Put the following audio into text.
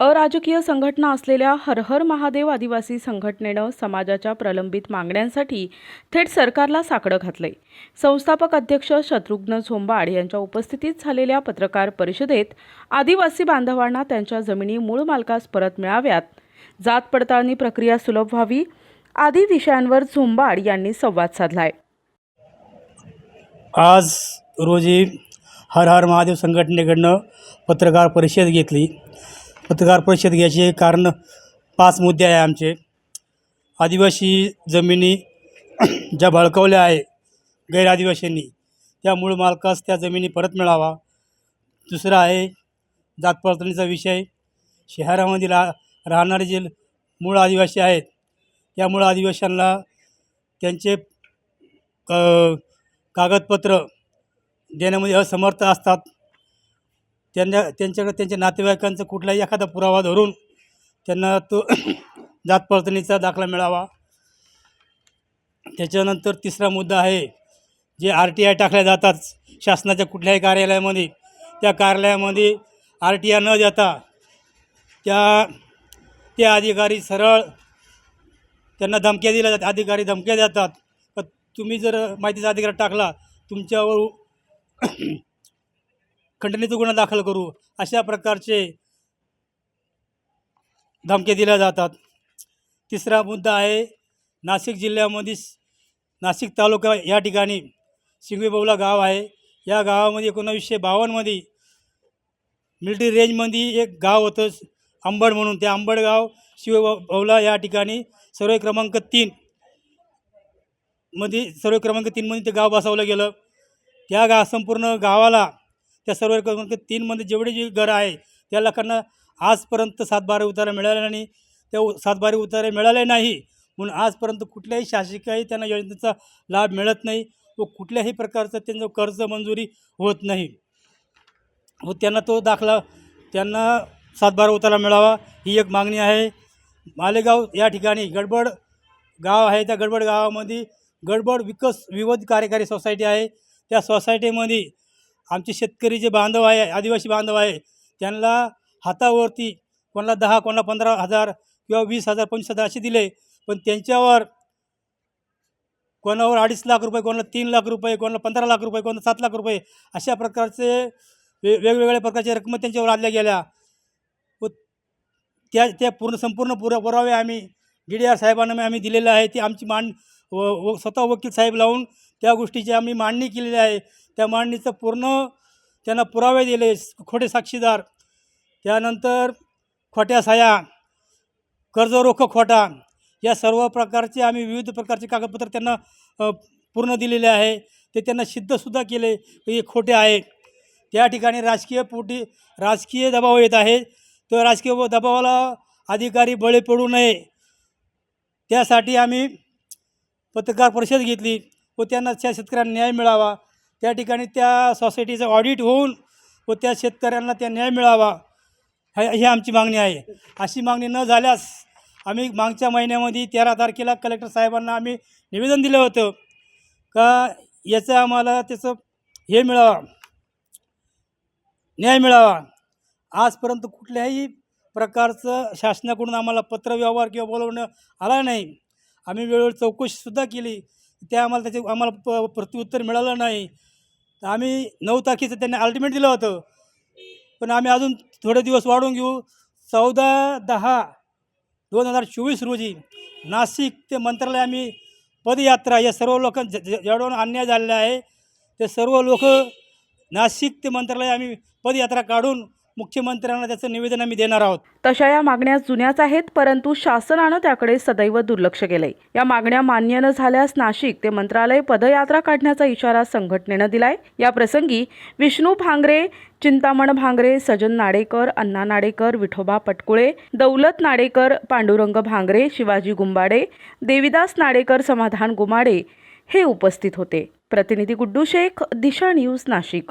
अराजकीय संघटना असलेल्या हरहर महादेव आदिवासी संघटनेनं समाजाच्या प्रलंबित मागण्यांसाठी थेट सरकारला साकडं घातलंय. संस्थापक अध्यक्ष शत्रुघ्न झोंबाड यांच्या उपस्थितीत झालेल्या पत्रकार परिषदेत आदिवासी बांधवांना त्यांच्या जमिनी मूळ मालकास परत मिळाव्यात. जात पडताळणी प्रक्रिया सुलभ व्हावी आदी विषयांवर झोंबाड यांनी संवाद साधलाय. आज रोजी हर हर महादेव संघटनेकडनं पत्रकार परिषद घेतली. पत्रकार परिषद घ्यायचे कारण पाच मुद्दे आहे आमचे. आदिवासी जमिनी ज्या बळकावल्या आहे गैरआदिवासींनी त्या मूळ मालकास त्या जमिनी परत मिळावा. दुसरा आहे जात पडताळणीचा विषय. शहरामध्ये रा राहणारे जे मूळ आदिवासी आहेत त्या मूळ आदिवाशांना त्यांचे क कागदपत्र देण्यामध्ये असमर्थ असतात. त्यांना त्यांच्याकडे त्यांच्या नातेवाईकांचा कुठलाही एखादा पुरावा धरून त्यांना तो जात पडतणीचा दाखला मिळावा. त्याच्यानंतर तिसरा मुद्दा आहे जे आर टी आय टाकल्या जातात शासनाच्या कुठल्याही कार्यालयामध्ये. त्या कार्यालयामध्ये आर टी आय न देता त्या ते अधिकारी सरळ त्यांना धमक्या दिल्या जातात. अधिकारी धमक्या देतात. पण तुम्ही जर माहितीचा अधिकार टाकला तुमच्यावर खंडणीचा गुन्हा दाखल करू अशा प्रकारचे धमक्या दिल्या जातात. तिसरा मुद्दा आहे नाशिक जिल्ह्यामध्ये नाशिक तालुका या ठिकाणी शिंगवीबौला गाव आहे. या गावामध्ये एकोणावीसशे बावन्नमध्ये मिलिटरी रेंजमध्ये एक गाव होतं आंबड म्हणून. ते आंबड गाव शिवबौला या ठिकाणी सर्वे क्रमांक तीन मध्ये सर्वे क्रमांक तीनमध्ये ते गाव बसवलं गेलं. त्या गा संपूर्ण गावाला त्या सर्व क्रमांक तीनमध्ये जेवढे जे घरं आहे त्या लोकांना आजपर्यंत सातबारे उतारे मिळाले नाही. त्या सातबारे उतारे मिळाले नाही. म्हणून आजपर्यंत कुठल्याही शासकीय त्यांना योजनेचा लाभ मिळत नाही व कुठल्याही प्रकारचं त्यांचं कर्ज मंजुरी होत नाही. व त्यांना तो दाखला त्यांना सातबारा उतारा मिळावा ही एक मागणी आहे. मालेगाव या ठिकाणी गडबड गाव आहे. त्या गडबड गावामध्ये गडबड विकस विविध कार्यकारी सोसायटी आहे. त्या सोसायटीमध्ये आमचे शेतकरी जे बांधव आहे आदिवासी बांधव आहे त्यांना हातावरती कोणाला दहा कोणाला पंधरा हजार किंवा वीस हजार पंचवीस हजार असे दिले. पण त्यांच्यावर कोणावर अडीच लाख रुपये कोणाला तीन लाख रुपये कोणाला पंधरा लाख रुपये कोणाला सात लाख रुपये अशा प्रकारचे वे वेगवेगळ्या प्रकारच्या रक्कम त्यांच्यावर आणल्या गेल्या. व त्या त्या पूर्ण संपूर्ण पुरा पुरावे आम्ही डी डी आर साहेबांना आम्ही दिलेलं आहे ती आमची मांड व व स्वतः वकील साहेब लावून त्या गोष्टीची आम्ही मांडणी केलेली आहे. त्या मांडणीचं पूर्ण त्यांना पुरावे दिले खोटे साक्षीदार. त्यानंतर खोट्या साया कर्जरोख खोटा या सर्व प्रकारचे आम्ही विविध प्रकारचे कागदपत्र त्यांना पूर्ण दिलेले आहे. ते त्यांना सिद्धसुद्धा केले. हे खोटे आहे त्या ठिकाणी राजकीय पोटी राजकीय दबाव येत आहे. तो राजकीय व दबावाला अधिकारी बळी पडू नये. त्यासाठी आम्ही पत्रकार परिषद घेतली. व त्यांना त्या शेतकऱ्यांना न्याय मिळावा. त्या ठिकाणी त्या सोसायटीचं ऑडिट होऊन व त्या शेतकऱ्यांना त्या न्याय मिळावा. ही ही आमची मागणी आहे. अशी मागणी न झाल्यास आम्ही मागच्या महिन्यामध्ये तेरा तारखेला कलेक्टर साहेबांना आम्ही निवेदन दिलं होतं. का याचं आम्हाला त्याचं हे मिळावा. न्याय मिळावा. आजपर्यंत कुठल्याही प्रकारचं शासनाकडून आम्हाला पत्रव्यवहार किंवा बोलवणं आला नाही. आम्ही वेळोवेळी चौकशीसुद्धा केली. त्या आम्हाला त्याचे आम्हाला प प्रत्युत्तर मिळालं नाही. तर आम्ही नऊ तारखेचं त्यांनी अल्टिमेट दिलं होतं. पण आम्ही अजून थोडे दिवस वाढवून घेऊ. चौदा दहा दोन हजार चोवीस रोजी नाशिक ते मंत्रालय आम्ही पदयात्रा या सर्व लोक ज- अन्याय झालेला आहे. ते सर्व लोक नाशिक ते मंत्रालय आम्ही पदयात्रा काढून मुख्यमंत्र्यांना त्याचं निवेदन आम्ही देणार आहोत. तशा या मागण्या जुन्याच आहेत परंतु शासनानं त्याकडे सदैव दुर्लक्ष केलंय. या मागण्या मान्य न झाल्यास नाशिक ते मंत्रालय पदयात्रा काढण्याचा इशारा संघटनेनं दिलाय. या प्रसंगी विष्णू भांगरे चिंतामण भांगरे सजन नाडेकर अण्णा नाडेकर विठोबा पटकुळे दौलत नाडेकर पांडुरंग भांगरे शिवाजी गुंबाडे देविदास नाडेकर समाधान गुमाडे हे उपस्थित होते. प्रतिनिधी गुड्डू शेख दिशा न्यूज नाशिक.